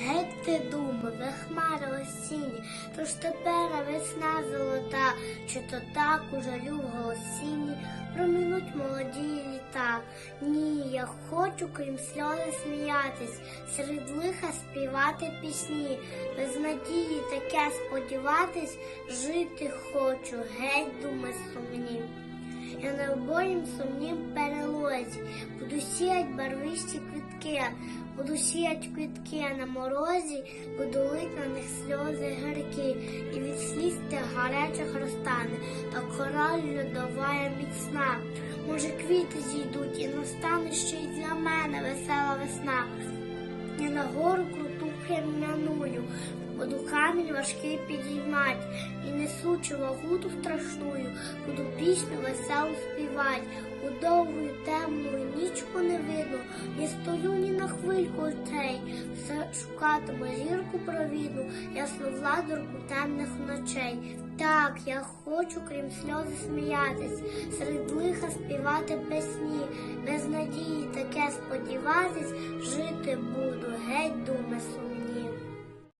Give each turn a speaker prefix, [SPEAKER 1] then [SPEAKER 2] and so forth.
[SPEAKER 1] Геть ти думи, ви хмари осінні, тож тепер весна золота, чи то так у жалю в промінуть молоді літа. Ні, я хочу, крім сльози, сміятись, серед лиха співати пісні, без надії таке сподіватись, жити хочу, геть думи сумні. Я на обоїм сумнім перелозі, буду сіять барвисті квітки, буду сіять квітки на морозі, буду лить на них сльози гіркі, і від сліз тих гарячих розтане, та кора льодова є міцна. Може, квіти зійдуть, і настане ще й для мене весела весна. Я на гору круту крем'яную, буду камінь важкий підіймать, і несучи вагуту страшную, буду пісню веселу співать. Довгу темну нічку не видно, не стою ні на хвильку очей, все шукатиму зірку провідну, ясну владорку темних ночей. Так, я хочу, крім сльози, сміятись, серед лиха співати пісні, без надії таке сподіватись, жити буду, геть думи сумні.